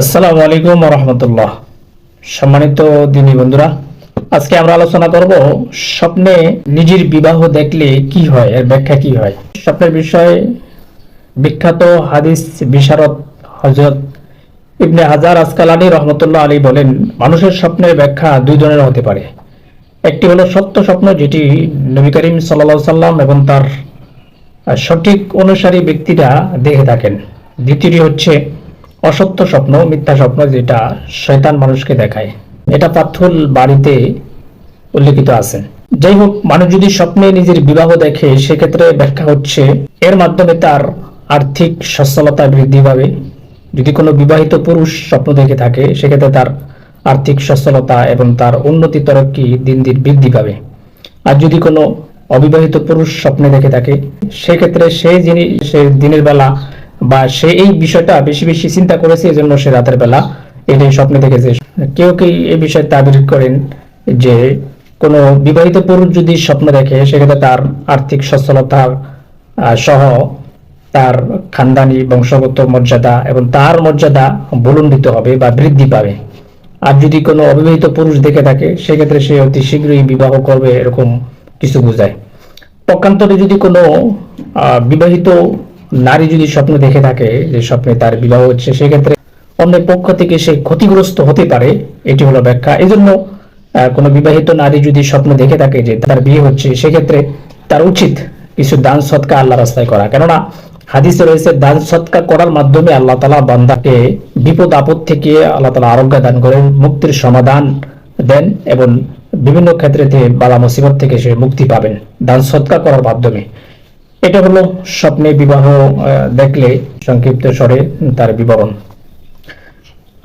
আসসালামু আলাইকুম রহমতুল্লাহ। সম্মানিত দিনী বন্ধুরা, আজকে আমরা আলোচনা করব স্বপ্নে নিজের বিবাহ দেখলে কি হয়, এর ব্যাখ্যা কি হয়? স্বপ্নের বিষয়ে, বিখ্যাত হাদিস বিশারদ হজরত ইবনে হাজার আসকালানি রহমতুল্লাহ আলী বলেন, মানুষের স্বপ্নের ব্যাখ্যা দুই ধরনের হতে পারে। একটি হলো সত্য স্বপ্ন, যেটি নবী করিম সাল্লা সাল্লাম এবং তার সঠিক অনুসারী ব্যক্তিরা দেখে থাকেন। দ্বিতীয়টি হচ্ছে অসত্য স্বপ্ন, মিথ্যা স্বপ্ন যেটা শয়তান মানুষকে দেখায়। এটা পাথুল বাড়িতে উল্লেখিত আছে। যাই হোক, মানুষ যদি স্বপ্নে নিজের বিবাহ দেখে, সেক্ষেত্রে ব্যাখ্যা হচ্ছে এর মাধ্যমে তার আর্থিক সচ্ছলতা বৃদ্ধি পাবে। যদি কোনো বিবাহিত পুরুষ স্বপ্ন দেখে থাকে, সেক্ষেত্রে তার আর্থিক সচ্ছলতা এবং তার উন্নতি তরক্কি দিন দিন বৃদ্ধি পাবে। আর যদি কোনো অবিবাহিত পুরুষ স্বপ্নে দেখে থাকে, সেক্ষেত্রে সেই জিনিস দিনের বেলা বা সে এই বিষয়টা বেশি বেশি চিন্তা করেছে, এজন্য সে রাতের বেলা এটাই স্বপ্নে দেখেছে। কেউ কেউ এই বিষয়ে তাবির করেন যে কোনো বিবাহিত পুরুষ যদি স্বপ্ন দেখে, সেক্ষেত্রে তার আর্থিক সচ্ছলতা সহ তার খানদানি, বংশগত মর্যাদা এবং তার মর্যাদা বুলন্ডিত হবে বা বৃদ্ধি পাবে। আর যদি কোনো অবিবাহিত পুরুষ দেখে থাকে, সেক্ষেত্রে সে অতি শীঘ্রই বিবাহ করবে, এরকম কিছু বোঝায়। পক্ষান্তরে যদি কোনো বিবাহিত নারী যদি স্বপ্ন দেখে থাকে যে স্বপ্নে তার বিবাহ হচ্ছে, সেক্ষেত্রে অন্যের পক্ষ থেকে সে ক্ষতিগ্রস্ত হতে পারে, এটি হলো ব্যাখ্যা। এই জন্য কোনো বিবাহিত নারী যদি স্বপ্ন দেখে থাকে যে তার বিয়ে হচ্ছে, সেক্ষেত্রে তার উচিত কিছু দান সৎকা আল্লাহ রাস্তায় করা। কেননা, হাদিসে রয়েছে, দান সৎকা করার মাধ্যমে আল্লাহ তালা বান্দাকে বিপদ আপদ থেকে আল্লাহ তালা আরোগ্য দান করেন, মুক্তির সমাধান দেন এবং বিভিন্ন ক্ষেত্রে বালা মুসিবত থেকে সে মুক্তি পাবেন দান সৎকা করার মাধ্যমে। এটা হলো স্বপ্নে বিবাহ দেখলে সংক্ষিপ্ত স্বরে তার বিবরণ।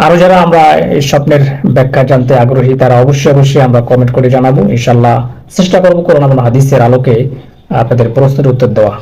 আরও যারা আমরা এই স্বপ্নের ব্যাখ্যা জানতে আগ্রহী, তারা অবশ্যই অবশ্যই আমরা কমেন্ট করে জানাব। ইনশাল্লাহ চেষ্টা করব করোনা হাদিসের আলোকে আপনাদের প্রশ্নের উত্তর দেওয়া।